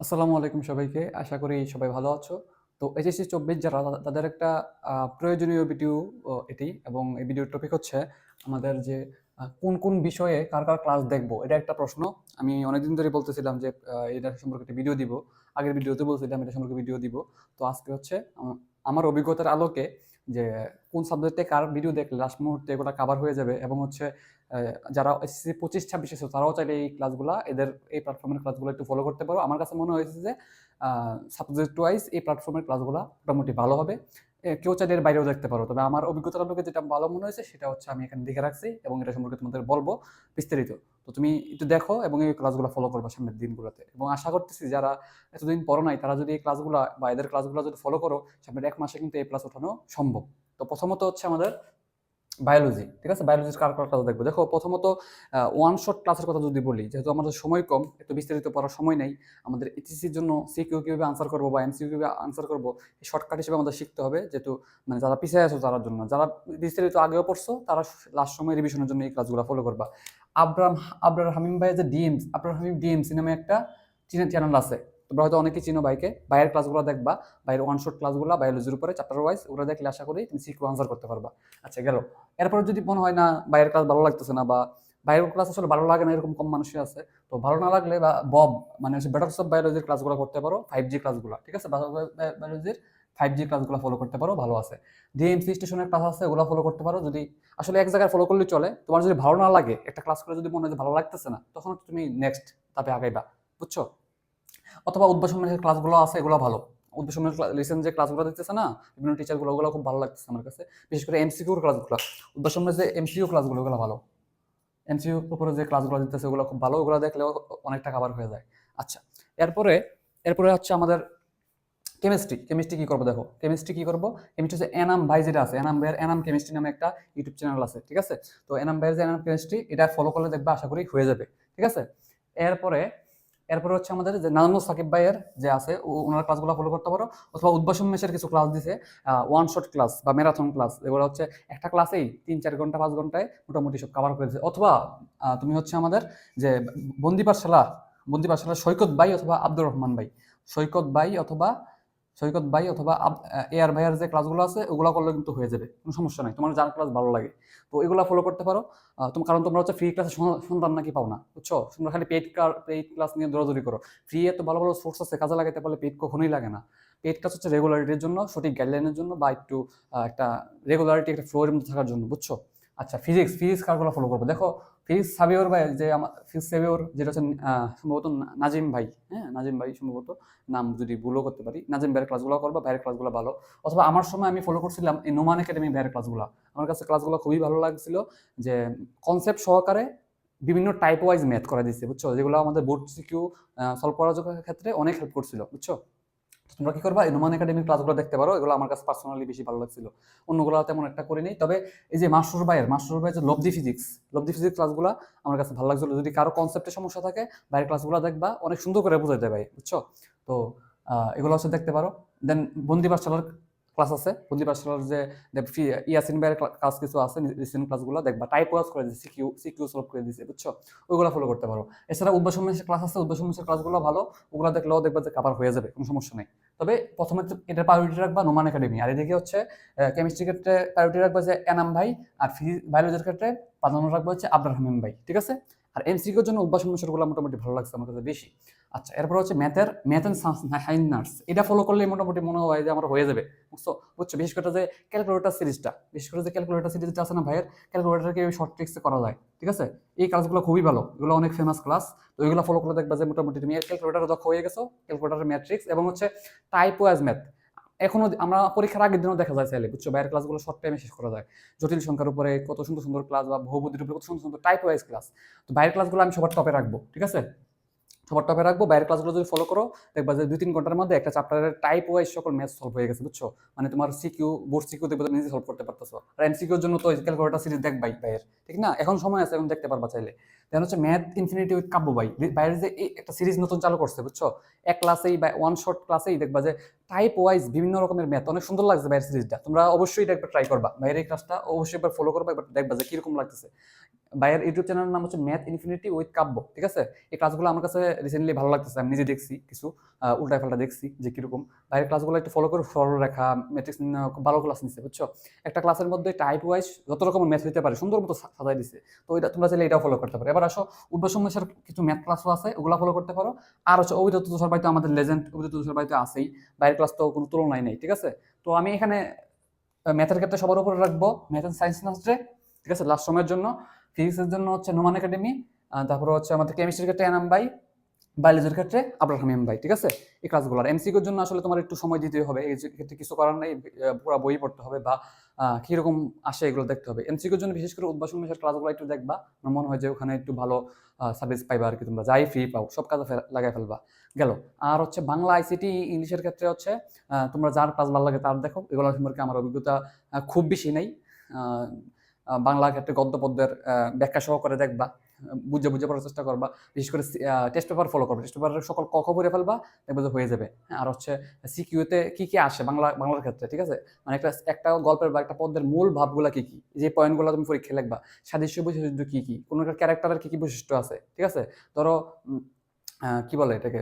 আসসালামু আলাইকুম সবাইকে। আশা করি সবাই ভালো আছো। তো এইচএসসি চব্বিশ যারা তাদের একটা প্রয়োজনীয় ভিডিও এটি এবং এই ভিডিওর টপিক হচ্ছে আমাদের যে কোন কোন বিষয়ে কার কার ক্লাস দেখব? এটা একটা প্রশ্ন। আমি অনেকদিন ধরে বলতেছিলাম যে এটা সম্পর্কে একটা ভিডিও দিব। আগের ভিডিওতে বলছিলাম এটা সম্পর্কে ভিডিও দিব। তো আজকে হচ্ছে আমার অভিজ্ঞতার আলোকে যে, কোন সাবজেক্টে কার ভিডিও দেখলে লাস্ট মুহূর্তে এগুলো কাভার হয়ে যাবে এবং হচ্ছে যারা এসএসসি পঁচিশ, ছাব্বিশ এসেছে, তারাও চাইলে এই ক্লাসগুলো এদের এই প্ল্যাটফর্মের ক্লাসগুলো একটু ফলো করতে পারো। আমার কাছে মনে হয়েছে যে সাবজেক্ট ওয়াইজ এই প্ল্যাটফর্মের ক্লাসগুলো মোটামুটি ভালো হবে। কেউ চাইলে এর বাইরেও দেখতে পারো। তবে আমার অভিজ্ঞতার আলোকে যেটা ভালো মনে হয়েছে, সেটা হচ্ছে আমি এখানে দেখে রাখছি এবং এটা সম্পর্কে তোমাদের বলব বিস্তারিত। তো তুমি একটু দেখো এবং এই ক্লাসগুলো ফলো করবে সামনের দিনগুলোতে। এবং আশা করতেছি যারা এতদিন পড়ো নাই, তারা যদি এই ক্লাসগুলো বা এদের ক্লাসগুলো যদি ফলো করো, সামনের এক মাসে কিন্তু এই ক্লাস ওঠানো সম্ভব। তো প্রথমত হচ্ছে আমাদের বায়োলজি ঠিক আছে? বায়োলজির কার কার ক্লাস দেখব? দেখো, প্রথমত ওয়ান শট ক্লাসের কথা যদি বলি, যেহেতু আমাদের সময় কম একটু বিস্তারিত পড়ার সময় নেই, আমাদের এইচএসসির জন্য সিকিউ কীভাবে আনসার করব বা এমসিকিউ কীভাবে আনসার করব, এই শর্টকাট হিসেবে আমাদের শিখতে হবে, যেহেতু মানে যারা পিছিয়ে আছো তার জন্য। যারা বিস্তারিত আগেও পড়ছো, তারা লাস্ট সময় রিভিশনের জন্য এই ক্লাসগুলো ফলো করবা। আব্রাম আবরার হামিম ভাই যে ডিএমস আবরার হামিম ডিএমসি নামে একটা চ্যানেল আছে। তোমরা হয়তো অনেকেই চিনো বাইকে বাইরের ক্লাসগুলো দেখবা বাইরের ওয়ান শট ক্লাসগুলো বায়োলজির উপরে চ্যাপ্টার ওয়াইজ ওগুলো দেখলে আশা করি তুমি সিকিউ আনসার করতে পারবা। আচ্ছা গেল। এরপরে যদি মনে হয় না বাইরের ক্লাস ভালো লাগতেছে না বা বাইরের ক্লাস আসলে ভালো লাগে না, এরকম কম মানুষই আছে, তো ভালো না লাগলে বা বব মানে হচ্ছে বেটার অফ বায়োলজির ক্লাসগুলো করতে পারো ফাইভ জি ক্লাসগুলো ঠিক আছে? বায়োলজির ফাইভ জি ক্লাসগুলো ফলো করতে পারো, ভালো আছে। ডিএমসি স্টেশনের ক্লাস আছে, ওগুলো ফলো করতে পারো, যদি আসলে এক জায়গায় ফলো করলে চলে। তোমার যদি ভালো না লাগে, একটা ক্লাস করে যদি মনে হয় ভালো লাগতেছে না, তখন তুমি নেক্সট তাপে আগাইবা, বুঝছ? অথবা উদ্ভাসনের ক্লাসগুলো আছে, এগুলো ভালো। উদ্ভাসনের রিসেন্ট যে ক্লাসগুলো দিতেছে না, বিভিন্ন টিচারগুলো ওগুলো খুব ভালো লাগতেছে আমার কাছে। বিশেষ করে এমসিকিউর ক্লাসগুলো উদ্ভাসনের যে এমসিকিউ ক্লাসগুলো ওগুলো ভালো। এমসিকিউ উপরে যে ক্লাসগুলো দিতেছে, ওগুলো খুব ভালো। ওগুলো দেখলেও অনেকটা কাভার হয়ে যায়। আচ্ছা এরপরে এরপরে হচ্ছে আমাদের কেমিস্ট্রি কেমিস্ট্রি কি করব দেখো? কেমিস্ট্রি কি করব? কেমিস্ট্রি হচ্ছে এনাম ভাই যেটা আছে। এনাম ভাইয়ের এনাম কেমিস্ট্রি নামে একটা ইউটিউব চ্যানেল আছে, ঠিক আছে? তো এনাম ভাইয়ের যে এনাম কেমিস্ট্রি এটা ফলো করলে দেখবে আশা করি হয়ে যাবে, ঠিক আছে? এরপরে এরপরে হচ্ছে আমাদের যে নাজমুল সাকিব ভাইয়ের যে আছে ওনার ক্লাসগুলো ফলো করতে পারো। অথবা উদ্ভাসন মেশের কিছু ক্লাস দিছে ওয়ান শট ক্লাস বা ম্যারাথন ক্লাস এগুলো হচ্ছে একটা ক্লাসেই তিন, চার ঘণ্টা, পাঁচ ঘন্টায় মোটামুটি সব কাভার করেছে অথবা তুমি হচ্ছে আমাদের যে বন্দি পাঠশালা বন্দি পাঠশালা সৈকত ভাই অথবা আব্দুর রহমান ভাই। সৈকত ভাই অথবা সৈকত ভাই অথবা এ আর ভাইয়ের যে ক্লাসগুলো আছে, ওগুলো করলে কিন্তু হয়ে যাবে। কোনো সমস্যা নাই। তোমার যার ক্লাস ভালো লাগে। তো এগুলো ফলো করতে পারো। তুমি কারণ তোমরা হচ্ছে ফ্রি ক্লাসে সন্তান নাকি পাও না, বুঝছ? তোমরা খালি কার পেইড ক্লাস নিয়ে দৌড়াদৌড়ি করো। ফ্রি এ তো ভালো ভালো সোর্স আছে, কাজে লাগাতে পারলে পেইড কখনোই লাগে না। পেইড ক্লাস হচ্ছে রেগুলারিটির জন্য, সঠিক গাইডলাইনের জন্য বা একটু একটা রেগুলারিটি একটা ফ্লোরের মধ্যে থাকার জন্য, বুঝছ? আচ্ছা ফিজিক্স ফিজিক্স কারগুলো ফলো করব। দেখো ফিজিক্স সাবিওর ভাই, যে আমার ফিজিক্স সাবিওর, যেটা হচ্ছে সম্ভবত নাজিম ভাই হ্যাঁ? নাজিম ভাই সম্ভবত নাম যদি ভুলও করতে পারি। নাজিম ভাইয়ের ক্লাসগুলো করব বাইরের ক্লাসগুলো ভালো। অথবা আমার সময় আমি ফলো করছিলাম এই নোমান একাডেমি বাইরের ক্লাসগুলো আমার কাছে ক্লাসগুলো খুবই ভালো লাগছিল যে কনসেপ্ট সহকারে বিভিন্ন টাইপ ওয়াইজ ম্যাথ করা দিচ্ছে বুঝছ? যেগুলো আমাদের বোর্ড সিকিউ সলভ করার ক্ষেত্রে অনেক হেল্প করছিল, বুঝছ? তোমরা কি করবা? ইনোমান একাডেমির ক্লাসগুলো দেখতে পারো, এগুলো আমার কাছে পার্সোনালি বেশি ভালো লাগছিল। অন্যগুলো তেমন একটা করিনি তবে এই যে মাস্টার ভাইয়ের মাস্টার ভাইয়ের যে লব্ধি ফিজিক্স লব্ধি ফিজিক্স ক্লাসগুলো আমার কাছে ভালো লাগছিল। যদি কারও কনসেপ্টের সমস্যা থাকে, বাইরের ক্লাসগুলো দেখবা, অনেক সুন্দর করে বোঝাই দেয় ভাই, বুঝছ? তো এগুলো হচ্ছে দেখতে পারো। দেন বন্দি পাঠশালার ক্লাস আছে। বন্দি পাঠশালার যে ইয়াসিন ভাইয়ের ক্লাস কিছু আছে রিসেন্ট ক্লাসগুলো দেখবা। টাইপ ওয়াজ করে দিচ্ছে সিকিউ সিকিউ সলভ করে দিচ্ছে বুঝছ? ওইগুলো ফলো করতে পারো। এছাড়া উদ্ভাসন মেশের ক্লাস আছে উদ্ভাসন মেশের ক্লাসগুলো ভালো। ওগুলো দেখলেও দেখবা যে কাভার হয়ে যাবে, কোনো সমস্যা নেই। তবে প্রথমে এটা প্রায়োরিটি রাখবা নোমান একাডেমি আর এদিকে হচ্ছে কেমিস্ট্রি ক্ষেত্রে প্রায়োরিটি রাখবা যে এনাম ভাই, আর বায়োলজির ক্ষেত্রে প্রাধান্য রাখবা হচ্ছে আব্দুর হামিম ভাই, ঠিক আছে? আর এমসিকিউর জন্য উদ্ভাসন মেশেরগুলো মোটামুটি ভালো লাগছে আমার কাছে বেশি। আচ্ছা এরপর হচ্ছে ম্যাথের ম্যাথ অ্যান্ড সাইন্স এটা ফলো করলে মোটামুটি মনে হয় যে আমার হয়ে যাবে, বুঝছ? বুঝছ? বিশেষ করে যে ক্যালকুলেটর সিরিজটা, বিশেষ করে যে ক্যালকুলেটর সিরিজটা আছে না ভাইয়ের ক্যালকুলেটরকে শর্ট ট্রিক্সে করা যায়, ঠিক আছে? এই ক্লাসগুলো খুবই ভালো, এগুলো অনেক ফেমাস ক্লাস তো এগুলো ফলো করলে দেখবা যে মোটামুটি তুমি ক্যালকুলেটার দক্ষ হয়ে গেছো ক্যালকুলেটারের ম্যাট্রিক্স এবং হচ্ছে টাইপ ওয়াজ ম্যাথ এখনও আমরা পরীক্ষার আগের দিনও দেখা যায় চাইলে, বুঝছ? বাইরের ক্লাসগুলো শর্ট টাইমে শেষ করা যায়, জটিল সংখ্যার উপরে কত সুন্দর সুন্দর ক্লাস বা বহুবুদ্ধির উপরে কত সুন্দর সুন্দর টাইপ ওয়াইজ ক্লাস তো বাইরের ক্লাসগুলো আমি সবার টপে রাখব, ঠিক আছে? টপে রাখব। বাইরের ক্লাসগুলো যদি ফলো করো, দেখবা যে দুই তিন ঘণ্টার মধ্যে একটা চ্যাপ্টারের টাইপ ওয়াইজ সকল ম্যাথ সলভ হয়ে গেছে, বুঝছ? মানে তোমার সিকিউ বোর্ড সিকিউ দেখবে নিজে সলভ করতে পারতেছো। আর এমসিকিউর জন্য তো ক্যালকুলেটার সিরিজ দেখবাই বাইরের ঠিক না? এখন সময় আছে, এখন দেখতে পারবা চাইলে। দেন হচ্ছে ম্যাথ ইনফিনিটি উইথ কাব্য বাই বাইরে যে একটা সিরিজ নতুন চালু করছে, বুঝছ? এক ক্লাসেই বা ওয়ান শর্ট ক্লাসেই দেখবা যে টাইপ ওয়াইজ বিভিন্ন রকমের ম্যাথ অনেক সুন্দর লাগছে বাইরের সিরিজটা তোমরা অবশ্যই এটা একবার ট্রাই করবা। বাইরের এই ক্লাসটা অবশ্যই একবার ফলো করবা, একবার দেখবা যে কীরকম লাগতেছে। বাইরের ইউটিউব চ্যানেলের নাম হচ্ছে ম্যাথ ইনফিনিটি উইথ কাব্য ঠিক আছে? এই ক্লাসগুলো আমার কাছে রিসেন্টলি ভালো লাগতেছে। আমি নিজে দেখছি কিছু উল্টা পাল্টা দেখছি যে কীরকম। বাইরের ক্লাসগুলো একটু ফলো করে, সরলরেখা ম্যাট্রিক্স খুব ভালো ক্লাস নিচ্ছে বুঝছ? একটা ক্লাসের মধ্যে টাইপ ওয়াইজ যত রকমের ম্যাথ হতে পারে, সুন্দর মতো সাজাই দিছে। তো এটা তোমরা চাইলে এটাও ফলো করতে পারো। এবার আসো উদ্ভাসমের কিছু ম্যাথ ক্লাসও আছে, ওগুলো ফলো করতে পারো। আর হচ্ছে অভিজিৎ তুষার বাড়িতে আমাদের লেজেন্ড অভিজিৎ তুষার বাড়িতে আছেই। বাইরের ক্লাস তো কোনো তুলনায় নেই, ঠিক আছে? তো আমি এখানে ম্যাথের ক্ষেত্রে সবার উপরে রাখব। ম্যাথ অ্যান্ড সায়েন্স নাস্টে ঠিক আছে? লাস্ট সময়ের জন্য ফিজিক্সের জন্য হচ্ছে নোমান একাডেমি তারপরে হচ্ছে আমাদের কেমিস্ট্রির ক্ষেত্রে এনাম বাই বায়োলজির ক্ষেত্রে আবরার হামিম ভাই, ঠিক আছে? এই ক্লাসগুলো আর এমসিকিউর জন্য আসলে তোমার একটু সময় দিতে হবে, এই ক্ষেত্রে কিছু করার নেই পুরো বই পড়তে হবে বা কীরকম আসে এগুলো দেখতে হবে। এমসিকিউর জন্য বিশেষ করে উদ্ভাসন মেশের ক্লাসগুলো একটু দেখবা, আমার মনে হয় যে ওখানে একটু ভালো সার্ভিস পাইবা আর কি তোমরা। যাই ফ্রি পাও, সব কাজে লাগাই ফেলবা। গেল। আর হচ্ছে বাংলা আইসিটি ইংলিশের ক্ষেত্রে হচ্ছে তোমরা যার ক্লাস ভালো লাগে তার দেখো। এগুলো সম্পর্কে আমার অভিজ্ঞতা খুব বেশি নেই। বাংলা ক্ষেত্রে গদ্য পদ্যের ব্যাখ্যা সহকারে দেখবা। বুঝে বুঝে পড়ার চেষ্টা করবা। বিশেষ করে টেস্ট পেপার ফলো করবে। টেস্ট পেপারের সকল কখ পড়ে ফেলবা দেখবে হয়ে যাবে। হ্যাঁ, আর হচ্ছে সিকিউতে কি কি আসে বাংলা বাংলার ক্ষেত্রে ঠিক আছে? মানে একটা একটা গল্পের বা একটা পদ্মের মূল ভাবগুলো কি কি? যে পয়েন্টগুলো তুমি পরীক্ষা লিখবা সাদৃশ্য বৈশিষ্ট্য কি কি? কোনো একটা ক্যারেক্টারের কি কি বৈশিষ্ট্য আছে ঠিক আছে? ধরো কী বলে এটাকে?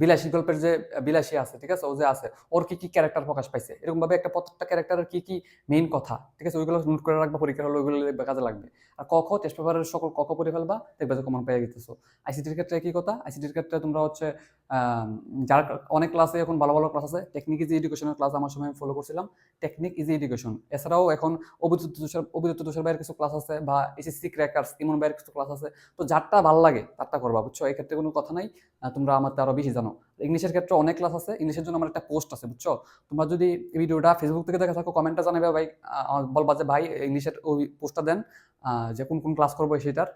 বিলাসী গল্পের যে, বিলাসী আছে, ঠিক আছে? ও যে আছে, ওর কি কি ক্যারেক্টার প্রকাশ পাইছে? এরকম ভাবে একটা প্রত্যেকটা ক্যারেক্টারের কি কি মেইন কথা, ঠিক আছে? ওইগুলো নোট করে রাখবা, পরীক্ষার হলে ওইগুলো কাজে লাগবে। আর ক খ টেস্ট পেপারের সকল ক খ পড়ে ফেলবা, দেখবে যে কমন পেয়ে গেতেছো। আইসিটির ক্ষেত্রে কি কথা আইসিটির ক্ষেত্রে তোমরা হচ্ছে যার অনেক ক্লাসে এখন ভালো ভালো ক্লাস আছে টেকনিক ইজি এডুকেশনের ক্লাস আমার সময় ফলো করছিলাম। টেকনিক ইজি এডুকেশন এছাড়াও এখন অভিযুক্ত তুষার অভিজিৎ তুষার ভাইয়ের কিছু ক্লাস আছে বা এসএসসি ক্র্যাকার্স ইমন ভাইয়ের কিছু ক্লাস আছে। তো যারটা ভালো লাগে, তারটা করবা, বুঝছ? এই ক্ষেত্রে কোনো কথা নাই। তোমরা আমার আরও বেশি জানো। ইংলিশের ক্ষেত্রে অনেক ক্লাস আছে ইংলিশের জন্য আমার একটা পোস্ট আছে, বুঝছ? তোমরা যদি এই ভিডিওটা ফেসবুক থেকে দেখে থাকো কমেন্টটা জানাবে ভাই বলবা যে, ভাই ইংলিশের ওই পোস্টটা দেন যে কোন কোন ক্লাস করব সেটার,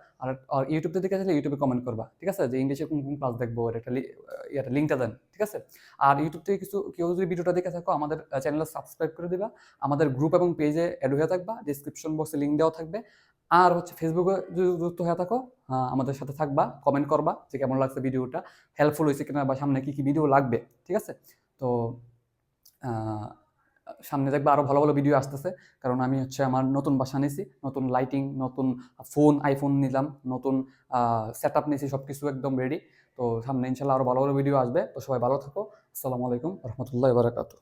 আর ইউটিউব থেকে আসলে ইউটিউবে কমেন্ট করবা, ঠিক আছে? যে ইংলিশে কোন কোন ক্লাস দেখব, এর একটা ইয়েটা লিঙ্কটা দেন, ঠিক আছে? আর ইউটিউব থেকে কিছু, কেউ যদি ভিডিওটা দেখে থাকো, আমাদের চ্যানেলে সাবস্ক্রাইব করে দিবা, আমাদের গ্রুপ এবং পেজে অ্যাড হয়ে থাকবা ডিসক্রিপশন বক্সে লিঙ্ক দেওয়া থাকবে, আর হচ্ছে ফেসবুকে যদি যুক্ত হয়ে থাকো আমাদের সাথে থাকবা কমেন্ট করবা যে কেমন লাগছে ভিডিওটা হেল্পফুল হয়েছে কিনা বা সামনে কী কী ভিডিও লাগবে, ঠিক আছে? তো সামনে দেখবে আরও ভালো ভালো ভিডিও আসতেছে। কারণ আমি হচ্ছে আমার নতুন বাসা নিয়েছি নতুন লাইটিং নতুন ফোন আইফোন নিলাম, নতুন সেট আপ নিয়েছি সব কিছু একদম রেডি তো সামনে ইনশাল্লাহ আরও ভালো ভালো ভিডিও আসবে। তো সবাই ভালো থাকো। আসসালামু আলাইকুম রহমতুল্লাহ বারাকাতু